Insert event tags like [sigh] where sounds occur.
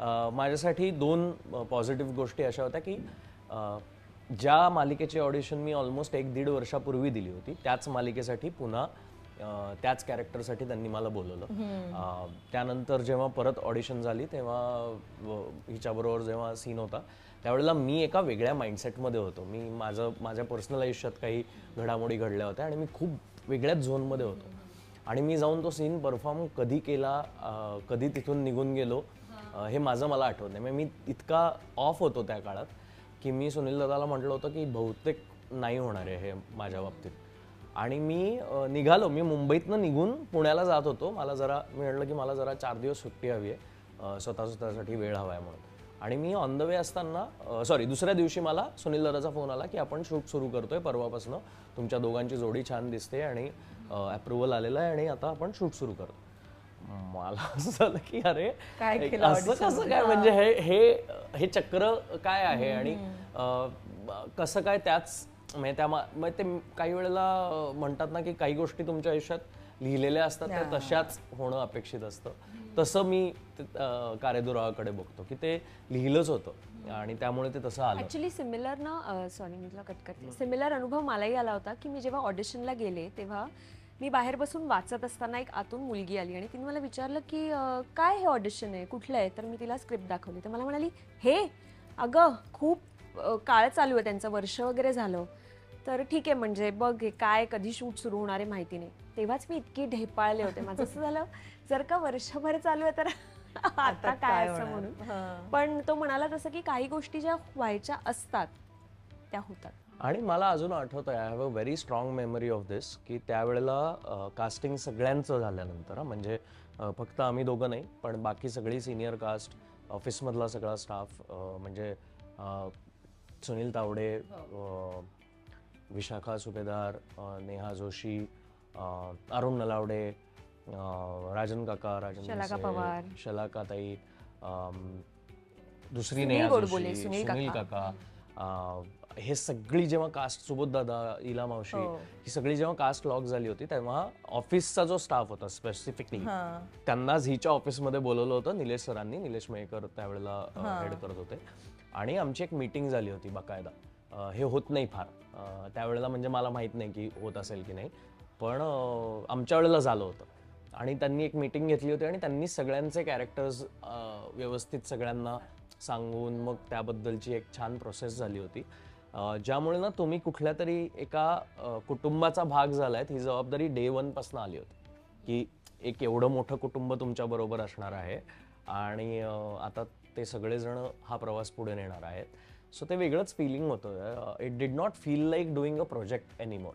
माझ्यासाठी दोन पॉझिटिव्ह गोष्टी अशा होत्या की ज्या मालिकेची ऑडिशन मी ऑलमोस्ट एक दीड वर्षापूर्वी दिली होती त्याच मालिकेसाठी पुन्हा त्याच कॅरेक्टरसाठी त्यांनी मला बोलवलं. त्यानंतर जेव्हा परत ऑडिशन झाली तेव्हा हिच्याबरोबर जेव्हा सीन होता त्यावेळेला मी एका वेगळ्या माइंडसेटमध्ये होतो. मी माझं माझ्या पर्सनल आयुष्यात काही घडामोडी घडल्या होत्या आणि मी खूप वेगळ्याच झोनमध्ये होतो. आणि मी जाऊन तो सीन परफॉर्म कधी केला कधी तिथून निघून गेलो हे माझं मला आठवत नाही. म्हणजे मी इतका ऑफ होतो त्या काळात की मी सुनील दादाला म्हटलं होतं की बहुतेक नाही होणार आहे हे माझ्या बाबतीत. आणि मी निघालो. मी मुंबईतनं निघून पुण्याला जात होतो. मला जरा मी म्हटलं की मला जरा चार दिवस सुट्टी हवी आहे. स्वतः स्वतःसाठी वेळ हवा आहे म्हणून. आणि मी ऑन द वे असताना सॉरी दुसऱ्या दिवशी मला सुनील दादाचा फोन आला की आपण शूट सुरू करतोय परवापासून. तुमच्या दोघांची जोडी छान दिसते आणि अप्रुव्हल आलेलं आहे आणि आता आपण शूट सुरू करतो मला असं झालं की अरे असं कसं काय म्हणजे हे. हे हे चक्र काय आहे? आणि कसं काय त्याच म्हणजे त्या मा- मग ते काही वेळेला म्हणतात ना की काही गोष्टी तुमच्या आयुष्यात लिहिलेल्या असतात त्या तशाच होणं अपेक्षित असतं. तसं मी कार्यदुरावाकडे बघतो की ते लिहिलंच होतं. आणि त्यामुळे ते तसं आलं. ऍक्च्युली सिमिलर ना सॉरी मी तुला कट करते. सिमिलर अनुभव मलाही आला होता की मी जेव्हा ऑडिशनला गेले तेव्हा मी बाहेर बसून वाचत असताना एक आतून मुलगी आली आणि तिने मला विचारलं की काय हे ऑडिशन आहे? कुठलं आहे? तर मी तिला स्क्रिप्ट दाखवली. तर मला म्हणाली हे अगं खूप काळ चालू आहे त्यांचं. वर्ष वगैरे झालं. तर ठीक आहे म्हणजे बघ हे काय कधी शूट सुरू होणार आहे माहिती नाही. तेव्हाच मी इतकी ढेपाळले होते. माझं असं झालं जर का वर्षभर चालू आहे तर [laughs] आता काय असं म्हणून. पण तो म्हणाला तसं की काही गोष्टी ज्या व्हायच्या असतात त्या होतात. आणि मला अजून आठवतं I have a very strong memory of this की त्यावेळेला कास्टिंग सगळ्यांचं झाल्यानंतर म्हणजे फक्त आम्ही दोघं नाही पण बाकी सगळी सिनियर कास्ट ऑफिसमधला सगळा स्टाफ म्हणजे सुनील तावडे विशाखा सुभेदार नेहा जोशी अरुण नलावडे राजन काका राजन शलाका देसाई, पवार. शलाका ताई दुसरी नेहा जोशी सुनील काका हे सगळी जेव्हा कास्ट सुबोध दादा इला मावशी ही. सगळी जेव्हा कास्ट लॉक झाली होती तेव्हा ऑफिसचा जो स्टाफ होता स्पेसिफिकली त्यांनाच हिच्या ऑफिसमध्ये बोलवलं होतं निलेश सरांनी. निलेश मयेकर त्यावेळेला हेड करत होते. आणि आमची एक मीटिंग झाली होती बाकायदा. अ, हे होत नाही फार. अ, त्यावेळेला म्हणजे मला माहीत नाही की होत असेल की नाही. पण अ, आमच्या वेळेला झालं होतं. आणि त्यांनी एक मीटिंग घेतली होती आणि त्यांनी सगळ्यांचे कॅरेक्टर्स व्यवस्थित सगळ्यांना सांगून मग त्याबद्दलची एक छान प्रोसेस झाली होती. ज्यामुळे ना तुम्ही कुठल्या तरी एका कुटुंबाचा भाग झालायत ही जबाबदारी डे वनपासून आली होती. की एक एवढं मोठं कुटुंब तुमच्याबरोबर असणार आहे आणि आता ते सगळेजण हा प्रवास पुढे नेणार आहेत. सो ते वेगळंच फिलिंग होतं. It did not feel like doing a project anymore